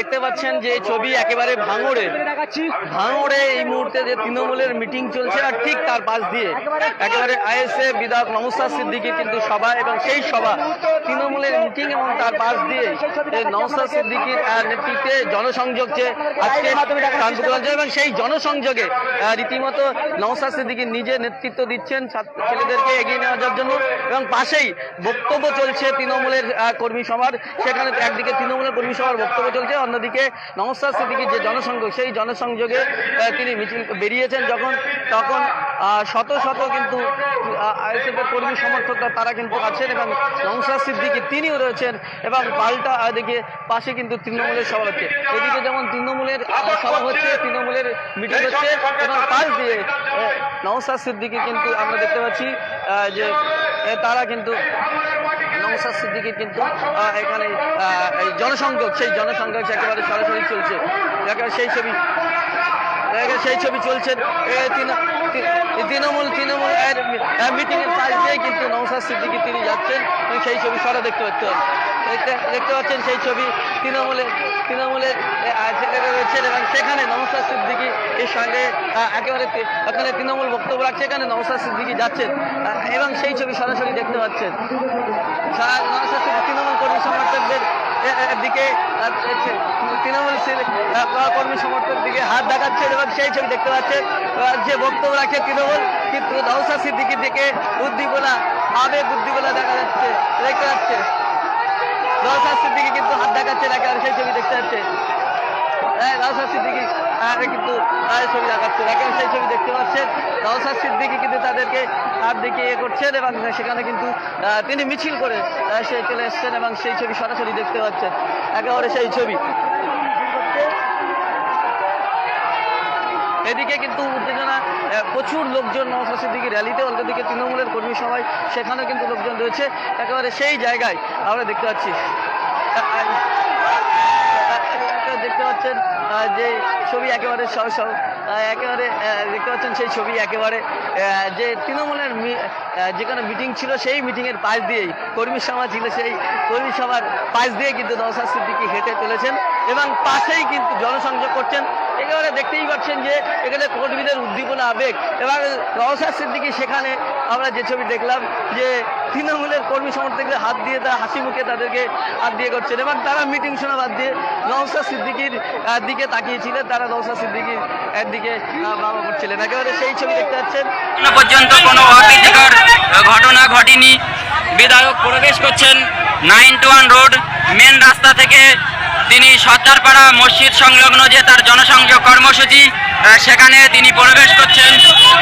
দেখতে পাচ্ছেন যে ছবি একেবারে ভাঙড়ে। ভাঙড়ে এই মুহূর্তে যে তৃণমূলের মিটিং চলছে, আর ঠিক তার পাশ দিয়ে একেবারে আইএসএ বিধায়ক নমস্তার সিদ্দিকি কিন্তু সভা এবং সেই সভা, তৃণমূলের মিটিং এবং তার পাশ দিয়ে নমস্তার সিদ্দিকির নেতৃত্বে জনসংযোগ যে আজকে এবং সেই জনসংযোগে রীতিমতো নমস্তার সিদ্দিকি নিজে নেতৃত্ব দিচ্ছেন ছেলেদেরকে এগিয়ে নেওয়া যাওয়ার জন্য এবং পাশেই বক্তব্য চলছে তৃণমূলের কর্মী সভার। সেখানে একদিকে তৃণমূলের কর্মী সভার বক্তব্য চলছে অন্যদিকে নমস্তার সিদ্দিকির যে জনসংযোগ সেই জনসংযোগে তিনি মিছিল বেরিয়েছেন যখন তখন শত শত কিন্তু আইএসএফ এর কর্মী সমর্থকরা তারা কিন্তু আছেন এবং নমস্তার সিদ্দিকি তিনিও রয়েছেন এবং পাল্টা আহ, দিকে পাশে কিন্তু তৃণমূলের সভা হচ্ছে এদিকে যেমন তৃণমূলের সভা হচ্ছে তৃণমূলের মিটিং হচ্ছে এবং পাশ দিয়ে নওশাদ সিদ্দিকি কিন্তু আমরা দেখতে পাচ্ছি যে তারা কিন্তু নওশাদ সিদ্দিকির কিন্তু এখানে জনসংযোগ, সেই জনসংযোগ একেবারে সরাসরি চলছে। একেবারে সেই ছবি সেই ছবি চলছে। তৃণমূল তৃণমূল মিটিং এর পাশ দিয়ে কিন্তু নওশাদ সিদ্দিকি তিনি যাচ্ছেন। সেই ছবি সরা দেখতে পাচ্ছেন দেখতে পাচ্ছেন সেই ছবি। তৃণমূলের তৃণমূলের রয়েছেন এবং সেখানে নওশাদ সিদ্দিকি এর সঙ্গে একেবারে ওখানে তৃণমূল বক্তব্য রাখছে, এখানে নওশাদ সিদ্দিকি যাচ্ছেন এবং সেই ছবি সরাসরি দেখতে পাচ্ছেন। নওশাদ সিদ্দিকী তৃণমূল কর্মী সমর্থকদের দিকে তৃণমূল কর্মী সমর্থক দিকে হাত দেখাচ্ছে এবং সেই ছবি দেখতে পাচ্ছেন। যে বক্তব্য রাখে তৃণমূল, কিন্তু নওশাদ সিদ্দিকির দিকে উদ্দীপনা, আবেগ উদ্দীপনা দেখা যাচ্ছে, দেখতে পাচ্ছে নওশাদ সিদ্দিকি কিন্তু হাত দেখাচ্ছে একেবারে সেই ছবি দেখতে পাচ্ছে হ্যাঁ সিদ্দিকি আহ, কিন্তু ছবি সেই ছবি দেখতে পাচ্ছেন। কিন্তু তাদেরকে দিকে ইয়ে করছেন এবং সেখানে কিন্তু তিনি মিছিল করে সে চলে এসছেন এবং সেই ছবি সরাসরি দেখতে পাচ্ছেন। একেবারে সেই ছবি। এদিকে কিন্তু উত্তেজনা প্রচুর লোকজন নওশাদ সিদ্দিকি র্যালিতে অন্যদিকে তৃণমূলের কর্মী সভায় সেখানেও কিন্তু লোকজন রয়েছে। একেবারে সেই জায়গায় আমরা দেখতে পাচ্ছি। দেখতে পাচ্ছেন যে ছবি একেবারে সহ সহ একেবারে দেখতে পাচ্ছেন সেই ছবি একেবারে যে তৃণমূলের যেখানে মিটিং ছিল সেই মিটিংয়ের পাশ দিয়েই কর্মী সভা ছিল সেই কর্মী সভার পাশ দিয়ে কিন্তু নওশাদ দিকে হেঁটে চলেছেন। এবং পাশেই কিন্তু জনসংযোগ করছেন। একেবারে দেখতেই পাচ্ছেন যে এখানে কর্মীদের উদ্দীপনা আবেগ। এবং নওশাদ সিদ্দিকি সেখানে আমরা যে ছবি দেখলাম যে তৃণমূলের কর্মী সমর্থকদের হাত দিয়ে তারা হাসি মুখে তাদেরকে হাত দিয়ে করছেন। এবং তারা মিটিং শোনা বাদ দিয়ে নওশাদ সিদ্দিকির দিকে তাকিয়েছিলেন। তারা নওশাদ সিদ্দিকির দিকে বাবা করছিলেন। একেবারে সেই ছবি দেখতে পাচ্ছেন। পর্যন্ত কোনো অপ্রীতিকর ঘটনা ঘটেনি। বিধায়ক প্রবেশ করছেন nine two one road, main রাস্তা থেকে তিনি সর্দারপাড়া মসজিদ সংলগ্ন যে তার জনসংযোগ কর্মসূচি সেখানে তিনি প্রবেশ করছেন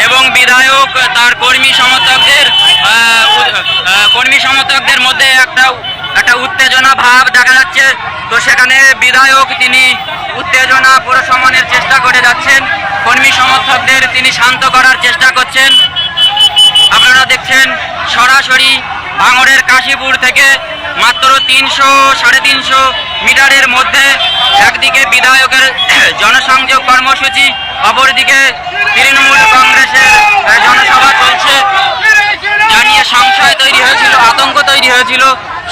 এবং বিধায়ক, তার কর্মী সমর্থকদের কর্মী সমর্থকদের মধ্যে একটা একটা উত্তেজনা ভাব দেখা যাচ্ছে। তো সেখানে বিধায়ক তিনি উত্তেজনা প্রশমনের চেষ্টা করে যাচ্ছেন। কর্মী সমর্থকদের তিনি শান্ত করার চেষ্টা করছেন। আপনারা দেখছেন সরাসরি ভাঙড়ের কাশীপুর থেকে মাত্র তিনশো, সাড়ে তিনশো মিটারের মধ্যে একদিকে বিধায়কের জনসংযোগ কর্মসূচি, অপরদিকে তৃণমূল কংগ্রেসের জনসভা চলছে। যা নিয়ে সংশয় তৈরি হয়েছিল, আতঙ্ক তৈরি হয়েছিল।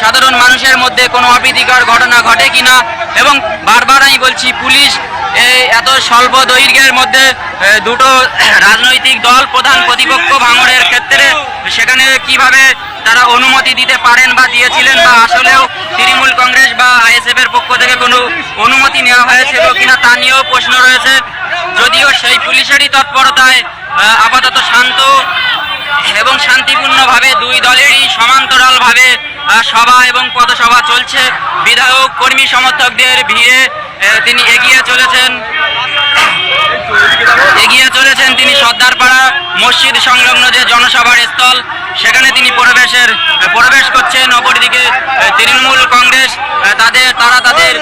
সাধারণ মানুষের মধ্যে কোনো অপ্রীতিকর ঘটনা ঘটে কিনা এবং বারবার আমি বলছি, পুলিশ এই এত স্বল্প দৈর্ঘ্যের মধ্যে দুটো রাজনৈতিক দল প্রধান প্রতিপক্ষ ভাঙড়ের ক্ষেত্রে সেখানে কীভাবে তারা অনুমতি দিতে পারেন বা দিয়েছিলেন বা আসলেও তৃণমূল কংগ্রেস বা আইএসএফ এর পক্ষ থেকে কোনো অনুমতি নেওয়া হয়েছিল কিনা তা নিয়েও প্রশ্ন রয়েছে। যদিও সেই পুলিশেরই তৎপরতায় আপাতত শান্ত এবং শান্তিপূর্ণভাবে দুই দলেরই সমান্তরালভাবে সভা এবং পদসভা চলছে। বিধায়ক, কর্মী সমর্থকদের ভিড়ে তিনি এগিয়ে চলেছেন। এগিয়ে চলেছেন তিনি সর্দারপাড়া মসজিদ সংলগ্ন যে জনসভার স্থল, সেখানে তিনি প্রবেশের প্রবেশ করছেন। অপরদিকে তৃণমূল কংগ্রেস তাদের, তারা তাদের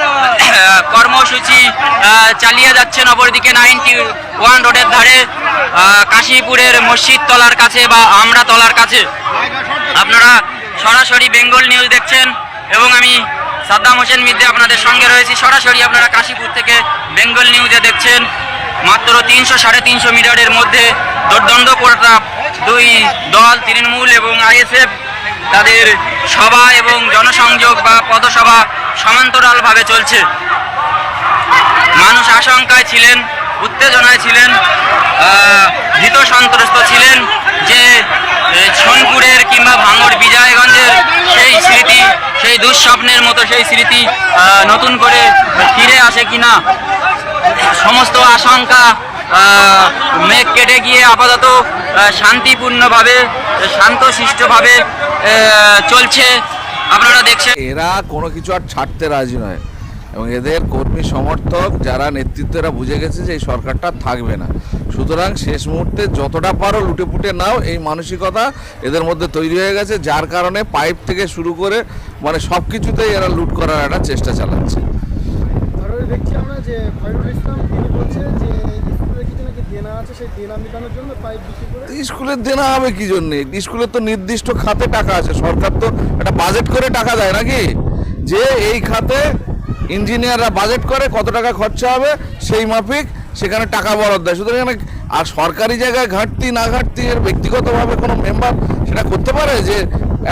কর্মসূচি চালিয়ে যাচ্ছেন। অপরদিকে নাইনটি ওয়ান রোডের ধারে কাশীপুরের মসজিদ তলার কাছে বা আমরা তলার কাছে। আপনারা সরাসরি বেঙ্গল নিউজ দেখছেন এবং আমি সাদ্দাম হোসেন মিদ্দে আপনাদের সঙ্গে রয়েছি। সরাসরি আপনারা কাশীপুর থেকে বেঙ্গল নিউজে দেখছেন। মাত্র তিনশো সাড়ে তিনশো মিটারের মধ্যে দোর্দণ্ড প্রতাপ। দুই দল, তৃণমূল এবং আইএসএফ, তাদের সভা এবং জনসংযোগ বা পদসভা সমান্তরালভাবে চলছে। মানুষ আশঙ্কায় ছিলেন, উত্তেজনায় ছিলেন ভীত সন্ত্রস্ত ছিলেন যে সোনপুরের কিংবা ভাঙড় বিজয়গঞ্জের সেই স্মৃতি, সেই দুঃস্বপ্নের মতো সেই স্মৃতি নতুন করে ফিরে আসে কিনা। সমস্ত আশঙ্কা মেঘ কেটে গিয়ে আপাতত শান্তিপূর্ণভাবে শান্তশিষ্টভাবে চলছে। আপনারা দেখছেন এরা কোনো কিছু আর ছাড়তে রাজি নয়। এবং এদের কর্মী সমর্থক যারা নেতৃত্বরা বুঝে গেছে যে এই সরকারটা থাকবে না। সুতরাং শেষ মুহূর্তে যতটা পারো লুটে পুটে নাও এই মানসিকতা এদের মধ্যে তৈরি হয়ে গেছে যার কারণে পাইপ থেকে শুরু করে মানে সব কিছুতেই এরা লুট করার একটা চেষ্টা চালাচ্ছে। যে খয়রুল ইসলাম, তিনি বলছে যে স্কুলে কিছু নাকি দেনা আছে, সেই দেনা মেটানোর জন্য পাইপ বিক্রি করে স্কুলের দেনা হবে কি জন্য? স্কুলের তো নির্দিষ্ট খাতে টাকা আছে, সরকার তো একটা বাজেট করে টাকা দেয় নাকি? যে এই খাতে ইঞ্জিনিয়াররা বাজেট করে কত টাকা খরচা হবে, সেই মাফিক সেখানে টাকা বরাদ্দ দেয়। সুতরাং আর সরকারি জায়গায় ঘাটতি না ঘাটতি এর ব্যক্তিগতভাবে কোনো মেম্বার সেটা করতে পারে? যে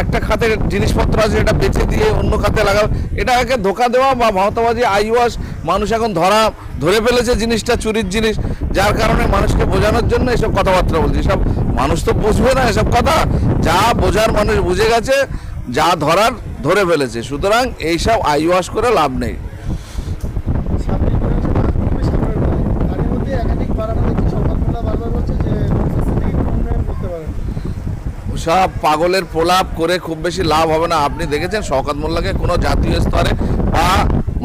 একটা খাতে জিনিসপত্র আছে, এটা বেছে দিয়ে অন্য খাতে লাগাও। এটা একে ধোকা দেওয়া বা মমতাবাজি, আইওয়াস, মানুষ এখন ধরা, ধরে ফেলেছে জিনিসটা, চুরির জিনিস। যার কারণে মানুষকে বোঝানোর জন্য এসব কথাবার্তা বলছে। সব মানুষ তো বুঝবে না এসব কথা। যা বোঝার মানুষ বুঝে গেছে, যা ধরার ধরে ফেলেছে। সুতরাং এইসব আইওয়াস করে লাভ নেই সামরিক বিধানসভা খুবই সামনের নয় তারই মধ্যে একাধিক বাড়ানো দেখছি সংবাদগুলো বারবার বলছে যে সিদ্দিকি কোনো উন্নয়ন করতে পারেন সব পাগলের প্রলাপ করে খুব বেশি লাভ হবে না। আপনি দেখেছেন শওকত মোল্লাকে কোনো জাতীয় স্তরে বা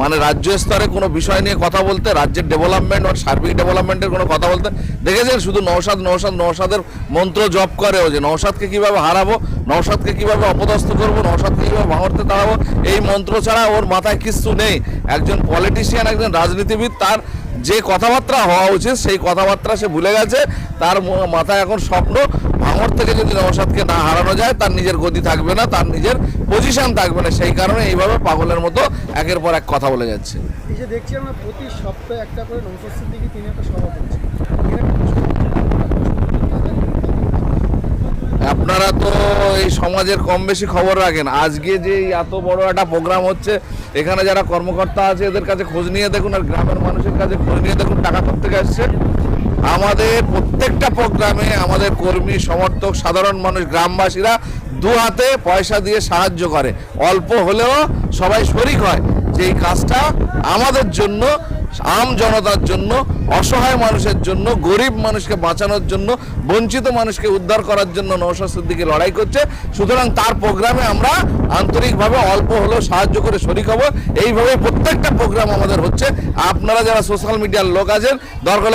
মানে রাজ্য স্তরে কোনো বিষয় নিয়ে কথা বলতে, রাজ্যের ডেভেলপমেন্ট বা সার্বিক ডেভেলপমেন্টের কোনো কথা বলতে? দেখেছেন শুধু নৌসাদ নৌসাদ নৌসাদের মন্ত্র জপ করে ও যে নৌসাদকে কীভাবে হারাবো নৌসাদকে কীভাবে অপদস্থ করব নৌসাদকে কীভাবে ভাঙড়তে দাঁড়াবো, এই মন্ত্র ছাড়া ওর মাথায় কিচ্ছু নেই। একজন পলিটিশিয়ান একজন রাজনীতিবিদ, তার যে কথাবার্তা হওয়া উচিত, সেই কথাবার্তা সে ভুলে গেছে। তার মাথায় এখন স্বপ্ন ভাঙর থেকে যদি নওশাদকে না হারানো যায় তার নিজের গতি থাকবে না তার নিজের পজিশন থাকবে না। সেই কারণে এইভাবে পাগলের মতো একের পর এক কথা বলে যাচ্ছে। এই যে দেখছি আমরা প্রতি সপ্তাহে একটা করে নৌসর সিদ্দিকি তিনি একটা সভা করছে। আপনারা তো এই সমাজের কম বেশি খবর রাখেন। আজকে যে এত বড় একটা প্রোগ্রাম হচ্ছে এখানে যারা কর্মকর্তা আছে এদের কাছে খোঁজ নিয়ে দেখুন আর গ্রামের মানুষের কাছে খোঁজ নিয়ে দেখুন টাকা থেকে আসছে? আমাদের প্রত্যেকটা প্রোগ্রামে আমাদের কর্মী, সমর্থক, সাধারণ মানুষ, গ্রামবাসীরা দু হাতে পয়সা দিয়ে সাহায্য করে। অল্প হলেও সবাই শরিক হয় যে এই কাজটা আমাদের জন্য, আম জনতার জন্য, অসহায় মানুষের জন্য, গরিব মানুষকে বাঁচানোর জন্য, বঞ্চিত মানুষকে উদ্ধার করার জন্য নৌশাস্ত্রের দিকে লড়াই করছে। সুতরাং তার প্রোগ্রামে আমরা আন্তরিকভাবে অল্প হলেও সাহায্য করে শরিক হব। এইভাবে প্রত্যেকটা প্রোগ্রাম আমাদের হচ্ছে। আপনারা যারা সোশ্যাল মিডিয়ার লোক আছেন, দরকার